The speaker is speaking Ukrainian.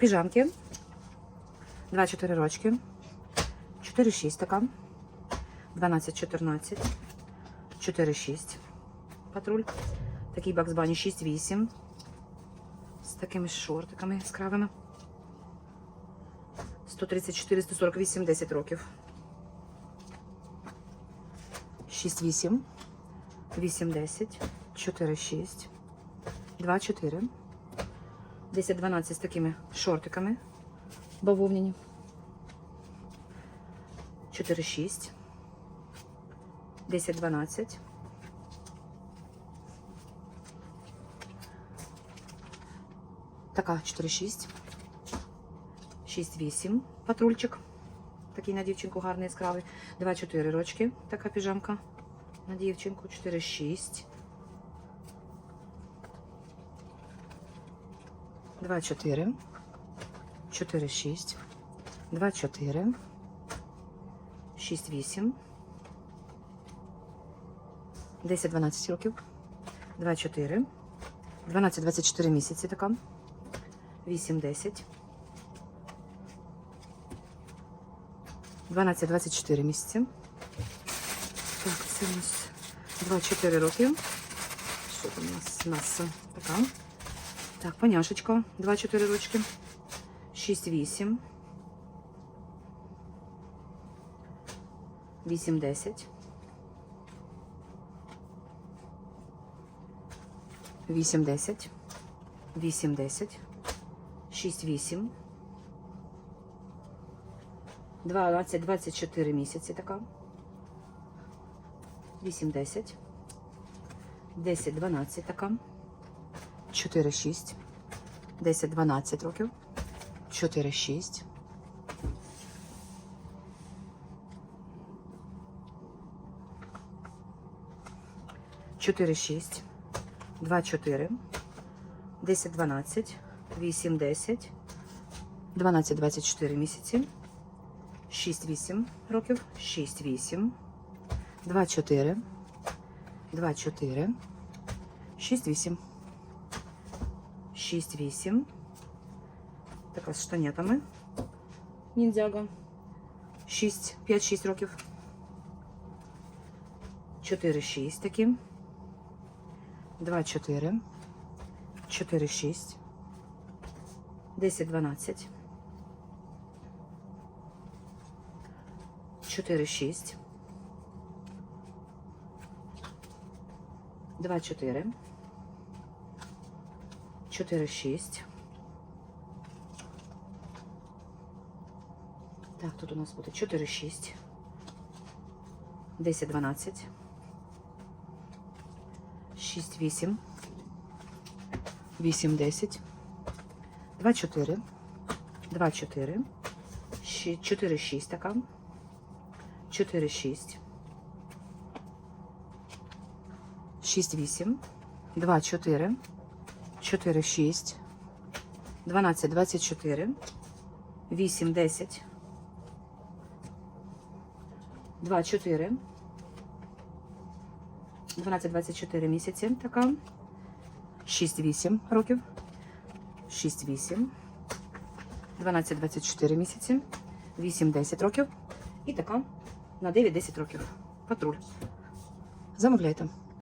піжамки. 2-4 рочки. 4-6 така. 12-14. 4-6. Патруль. Такий Bunny 6-8. З такими шортиками яскравими. 134, 148, 10 років. 6-8. 8-10. 4-6. 2-4. 10-12 з такими шортиками. Бавовняні. 4-6. 10-12. Така 4-6. 6-8. Патрульчик. Такий на дівчинку гарний яскравий. 2-4 рочки. Така піжамка. На дівчинку. 4-6. 2-4. 4-6. 2-4. 6-8. 10-12 років. 2-4. 12-24 місяці така. 8-10. 12-24 місяці. Так, це у нас 2-4 роки. Що там у нас? Нас така. Так, поняшечка. 2-4 рочки. 6-8. 8-10. 8-10. 8-10. 6-8. 12-24 місяці така. 8-10. 10-12 така. 4-6. 10-12 років. 4-6. Чотири шість, два чотири, десять дванадцять, вісім десять, дванадцять двадцять чотири місяці, шість вісім років, шість вісім, два чотири, два чотири, шість вісім. 6-8. Така з штанетами. Ніндзяга. 6, 5-6 років. 4-6 такі. 2-4. 4-6. 10-12. 4-6. 2-4. 4, 6. Так, тут у нас буде 4, 6. 10, 12. 6, 8. 8, 10. 2, 4. 2, 4. 4, 6 така. 4, 6. 6, 8. 2, 4. 4, 6, 12, 24, 8, 10, 2, 4, 12, 24 місяці така, 6, 8 років, 6, 8, 12, 24 місяці, 8, 10 років. І така на 9, 10 років. Патруль. Замовляйте.